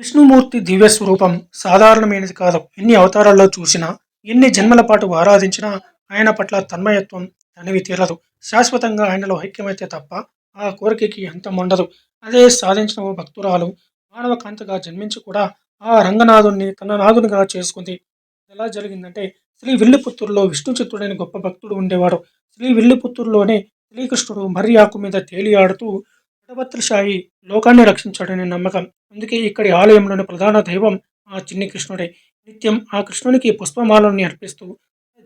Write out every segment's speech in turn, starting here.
విష్ణుమూర్తి దివ్య స్వరూపం సాధారణమైనది కాదు. ఎన్ని అవతారాల్లో చూసినా ఎన్ని జన్మల పాటు ఆరాధించినా ఆయన పట్ల తన్మయత్వం తనివి తీరదు. శాశ్వతంగా ఆయనలో ఐక్యమైతే తప్ప ఆ కోరికకి అంతం ఉండదు. అదే సాధించిన ఓ భక్తురాలు మానవ కాంతగా జన్మించి కూడా ఆ రంగనాథుణ్ణి తన నాథునిగా చేసుకుంది. ఎలా జరిగిందంటే శ్రీ విల్లిపుత్తూరులో విష్ణు చిత్రుడైన గొప్ప భక్తుడు ఉండేవాడు. శ్రీ విల్లిపుత్తూరులోనే శ్రీకృష్ణుడు మర్రి ఆకు మీద తేలియాడుతూ వటభద్రశాయి లోకాన్ని రక్షించాడనే నమ్మకం. అందుకే ఇక్కడి ఆలయంలోని ప్రధాన దైవం ఆ చిన్ని కృష్ణుడే. నిత్యం ఆ కృష్ణునికి పుష్పమాలని అర్పిస్తూ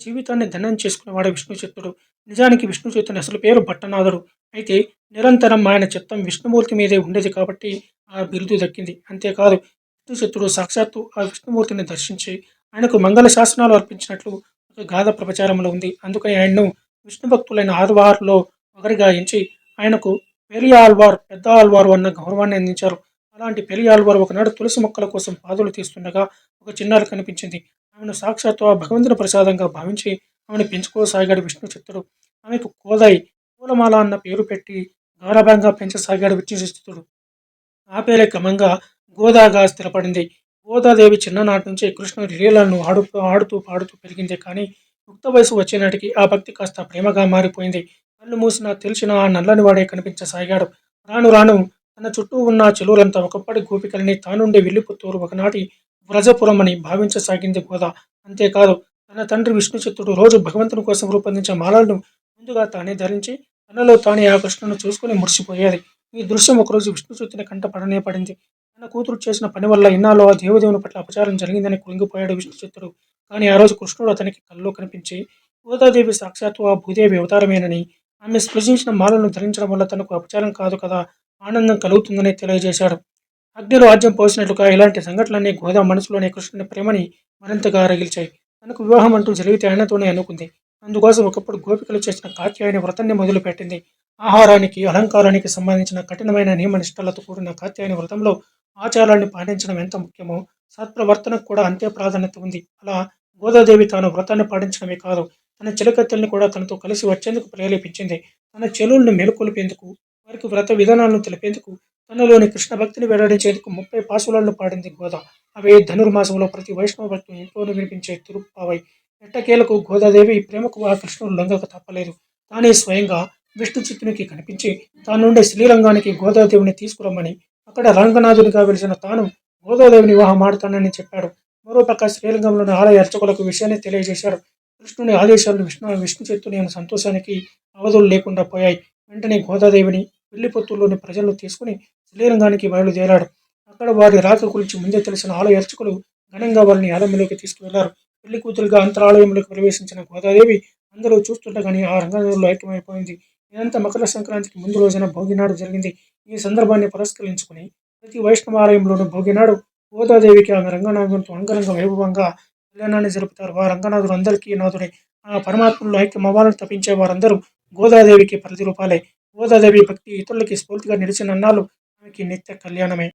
జీవితాన్ని ధన్యం చేసుకునేవాడు విష్ణు చిత్తుడు నిజానికి విష్ణు చిత్తుని అసలు పేరు భట్టనాథుడు. అయితే నిరంతరం ఆయన చిత్తం విష్ణుమూర్తి మీదే ఉండేది కాబట్టి ఆ బిరుదు దక్కింది. అంతేకాదు విష్ణు చిత్తుడు సాక్షాత్తు ఆ విష్ణుమూర్తిని దర్శించి ఆయనకు మంగళ శాసనాలు అర్పించినట్లు ఒక గాథ ప్రచారంలో ఉంది. అందుకని ఆయన్ను విష్ణు భక్తులైన ఆదివారులో ఒకరిగా ఎంచి ఆయనకు పెరియాల్వార్ పెద్ద ఆల్వారు అన్న గౌరవాన్ని అందించారు. అలాంటి పెరియ ఆల్వార్ ఒకనాడు తులసి మొక్కల కోసం పాదులు తీస్తుండగా ఒక చిన్నారి కనిపించింది. ఆమెను సాక్షాత్తు ఆ భగవంతుని ప్రసాదంగా భావించి ఆమెను పెంచుకోసాగాడు విష్ణు చిత్తుడు. ఆమెకు కోదాయి పూలమాల అన్న పేరు పెట్టి గారభంగా పెంచసాగాడు విష్ణు చిత్తుడు. ఆ పేరే క్రమంగా గోదాగా స్థిరపడింది. గోదాదేవి చిన్ననాటి నుంచే కృష్ణుడి లీలలను ఆడుతూ ఆడుతూ పాడుతూ పెరిగింది. కానీ యుక్త వయసు వచ్చేనాటికి ఆ భక్తి కాస్త ప్రేమగా మారిపోయింది. కళ్ళు మూసినా తెలిసిన ఆ నల్లని వాడే కనిపించసాగాడు రాను రాను తన చుట్టూ ఉన్న చెలువులంతా ఒకప్పటి గోపికల్ని తానుండే వెళ్ళిపోతూరు ఒకనాటి వ్రజపురం అని భావించసాగింది గోద. అంతేకాదు తన తండ్రి విష్ణుచిత్తుడు రోజు భగవంతుని కోసం రూపొందించే మాలలను ముందుగా తానే ధరించి తనలో తానే ఆ కృష్ణను చూసుకుని మురిసిపోయేది. ఈ దృశ్యం ఒకరోజు విష్ణుచిత్తుని కంట పడనే పడింది. తన కూతురు చేసిన పని వల్ల ఇన్నాళ్ళు ఆ దేవదేవుని పట్ల అపచారం జరిగిందని కృంగిపోయాడు విష్ణుచిత్తుడు. కానీ ఆ రోజు కృష్ణుడు అతనికి కల్లో కనిపించి గోదాదేవి సాక్షాత్తు ఆ భూదేవి అవతారమేనని ఆమె స్పృశించిన మాలను ధరించడం వల్ల తనకు అపచారం కాదు కదా ఆనందం కలుగుతుందని తెలియజేశాడు. అగ్నిలో రాజ్యం పోసినట్లుగా ఇలాంటి సంఘటనలన్నీ గోదా మనసులోని కృష్ణుని ప్రేమని మరింతగా రగిల్చాయి తనకు వివాహం అంటూ జరిగితే ఆయనతోనే అనుకుంది. అందుకోసం ఒకప్పుడు గోపికలు చేసిన కాత్యాయని వ్రతాన్ని మొదలుపెట్టింది. ఆహారానికి అలంకారానికి సంబంధించిన కఠినమైన నియమ నిష్టలతో కూడిన కాత్యాయని వ్రతంలో ఆచారాన్ని పాటించడం ఎంత ముఖ్యమో సత్ప్రవర్తనకు కూడా అంతే ప్రాధాన్యత ఉంది. అలా గోదాదేవి తాను వ్రతాన్ని పాటించడమే కాదు తన చిలకత్తెల్ని కూడా తనతో కలిసి వచ్చేందుకు ప్రేరేపించింది. తన చెలువులను మేలుకొల్పేందుకు వారికి వ్రత విధానాలను తెలిపేందుకు తనలోని కృష్ణ భక్తిని వెల్లడించేందుకు ముప్పై పాసులను పాడింది గోదా. అవే ధనుర్మాసంలో ప్రతి వైష్ణవ భక్తులు ఇంట్లోనూ వినిపించే తిరుప్పావై. ఎట్టకేలకు గోదాదేవి ప్రేమకు ఆ కృష్ణుడు లొంగక తప్పలేదు. తానే స్వయంగా విష్ణు చిత్తునికి కనిపించి తానుండే శ్రీరంగానికి గోదాదేవిని తీసుకురమ్మని అక్కడ రంగనాథునిగా వెలిసిన తాను గోదాదేవిని వివాహం ఆడతానని చెప్పాడు. మరోపక్క శ్రీరంగంలోని ఆలయ అర్చకులకు విషయాన్ని తెలియజేశాడు కృష్ణుని ఆదేశాలు విష్ణు విష్ణు చిత్తుని సంతోషానికి అవధులు లేకుండా పోయాయి. వెంటనే గోదాదేవిని పెళ్ళిపొత్తుల్లోని ప్రజలను తీసుకుని శ్రీరంగానికి బయలుదేరాడు. అక్కడ వారి రాక గురించి ముందే తెలిసిన ఆలయ అర్చకులు ఘనంగా వారిని ఆలయంలోకి తీసుకువెళ్ళారు. పెళ్ళి కూతురుగా అంతరాలయంలోకి ప్రవేశించిన గోదాదేవి అందరూ చూస్తుండగానే ఆ రంగంలో ఐక్యమైపోయింది. ఇదంతా మకర సంక్రాంతికి ముందు రోజున భోగినాడు జరిగింది. ఈ సందర్భాన్ని పురస్కరించుకుని ప్రతి వైష్ణవ ఆలయంలోనూ భోగినాడు గోదాదేవికి ఆమె రంగనాథంతో అంగరంగ వైభవంగా కళ్యాణాన్ని జరుపుతారు. ఆ రంగనాథుడు అందరికీ నాథుడే. ఆ పరమాత్మలో ఐక్యం అవ్వాలని తప్పించే వారందరూ గోదాదేవికి ప్రతిరూపాలే. గోదాదేవి భక్తి ఇతరులకి స్ఫూర్తిగా నిలిచిన అన్నాలు ఆమెకి నిత్య కళ్యాణమే.